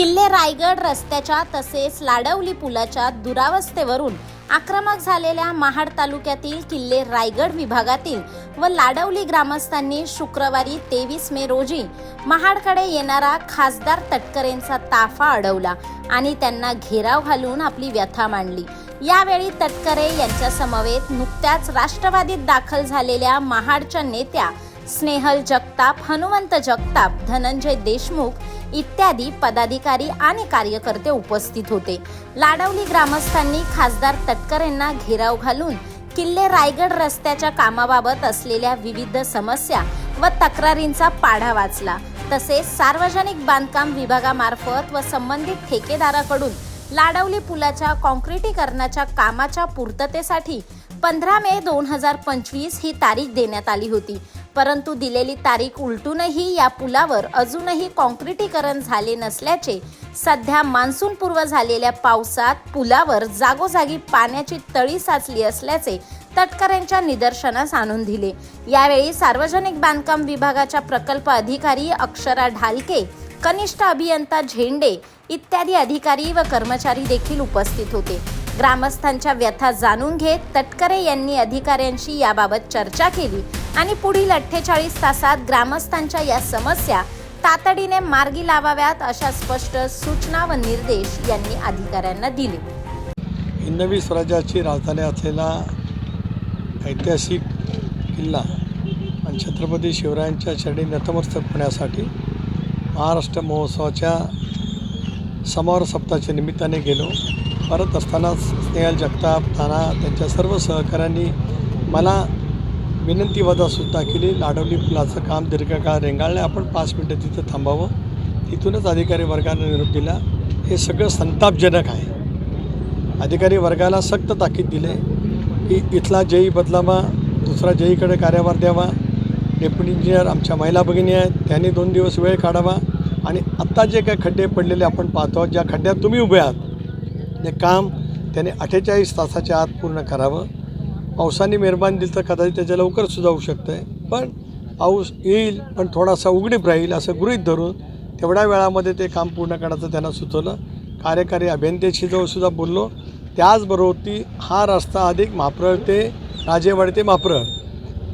किल्ले रायगड रस्त्याच्या तसेच लाडवली पुलाच्या दुरावस्थेवरून आक्रमक झालेल्या महाड तालुक्यातील किल्ले रायगड विभागातील व लाडवली ग्रामस्थांनी शुक्रवारी तेवीस मे रोजी महाडकडे येणारा खासदार तटकरेंचा ताफा अडवला आणि त्यांना घेराव घालून आपली व्यथा मांडली. यावेळी तटकरे यांच्या समवेत नुकत्याच राष्ट्रवादीत दाखल झालेल्या महाडच्या नेत्या स्नेहल जगताप हनुमंत जगताप धनंजय देशमुख इत्यादी पदाधिकारी आणि कार्यकर्ते उपस्थित होते. लाडवली ग्रामस्थांनी खासदार तटकरेंना घेराव घालून किल्ले रायगड रस्त्याच्या कामाबाबत असलेल्या विविध समस्या व तक्रारींचा पाढा वाचला. तसेच सार्वजनिक बांधकाम विभागामार्फत व संबंधित ठेकेदाराकडून लाडवली पुलाच्या कॉन्क्रिटीकरणाच्या कामाच्या पूर्ततेसाठी पंधरा मे दोन हजार पंचवीस ही तारीख देण्यात आली होती. परंतु दिलेली तारीख उलटूनही या पुलावर अजूनही कॉन्क्रिटीकरण झाले नसल्याचे सध्या मान्सूनपूर्व झालेल्या पावसात पुलावर जागोजागी पाण्याची तळी साचली असल्याचे तटकऱ्यांच्या निदर्शनास आणून दिले. यावेळी सार्वजनिक बांधकाम विभागाच्या प्रकल्प अधिकारी अक्षरा ढालके कनिष्ठ अभियंता झेंडे इत्यादी अधिकारी व कर्मचारी देखील उपस्थित होते. ग्रामस्थांच्या व्यथा जाणून घेत तटकरे यांनी अधिकाऱ्यांशी याबाबत चर्चा केली. आणि पुढील अठ्ठेचाळीस तासात ग्रामस्थांच्या या समस्या तातडीने मार्गी लावाव्यात अशा स्पष्ट सूचना व निर्देश यांनी अधिकाऱ्यांना दिले. हिंदवी स्वराज्याची राजधानी असलेला ऐतिहासिक किल्ला आणि छत्रपती शिवरायांच्या चरणी नतमस्तक होण्यासाठी महाराष्ट्र महोत्सवाच्या समारोह सप्ताहाच्या निमित्ताने गेलो. परत असताना स्नेहल जगताप ताना त्यांच्या सर्व सहकाऱ्यांनी मला विनंतीवजासुद्धा केली. लाडवली पुलाचं काम दीर्घकाळ रेंगाळलं. आपण पाच मिनटं तिथं थांबावं. तिथूनच अधिकारी वर्गाने निरोप दिला. हे सगळं संतापजनक आहे. अधिकारी वर्गाला सक्त ताकीद दिले. की इथला जेई बदलावा दुसरा जेईकडे कार्यभार द्यावा. डेप्युटी इंजिनियर आमच्या महिला भगिनी आहेत. त्यांनी दोन दिवस वेळ काढावा. आणि आत्ता जे काही खड्डे पडलेले आपण पाहतो ज्या खड्ड्यात तुम्ही उभे आहात ते काम त्याने अठ्ठेचाळीस तासाच्या आत पूर्ण करावं. पावसाने मेहरबान दिली तर कदाचित त्याच्या लवकर सुजावू शकतं आहे पण पाऊस येईल पण थोडासा उघडीप राहील असं गृहीत धरून तेवढ्या वेळामध्ये ते काम पूर्ण करण्याचं त्यांना सुचवलं. कार्यकारी अभियंत्याशी जवळसुद्धा बोललो. त्याचबरोबर ती हा रस्ता अधिक माप्रळ ते राजेवाडी ते माप्रळ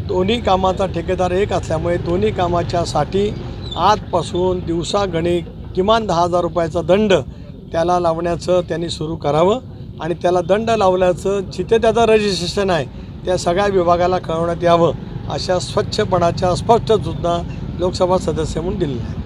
दोन्ही कामाचा ठेकेदार एक असल्यामुळे दोन्ही कामाच्यासाठी आजपासून दिवसागणिक किमान दहा हजार रुपयाचा दंड त्याला लावण्याचं त्यांनी सुरू करावं. आणि त्याला दंड लावल्याचं जिथे त्याचं रजिस्ट्रेशन आहे त्या सगळ्या विभागाला कळवण्यात यावं अशा स्वच्छपणाच्या स्पष्ट सूचना लोकसभा सदस्य म्हणून दिलेल्या आहेत.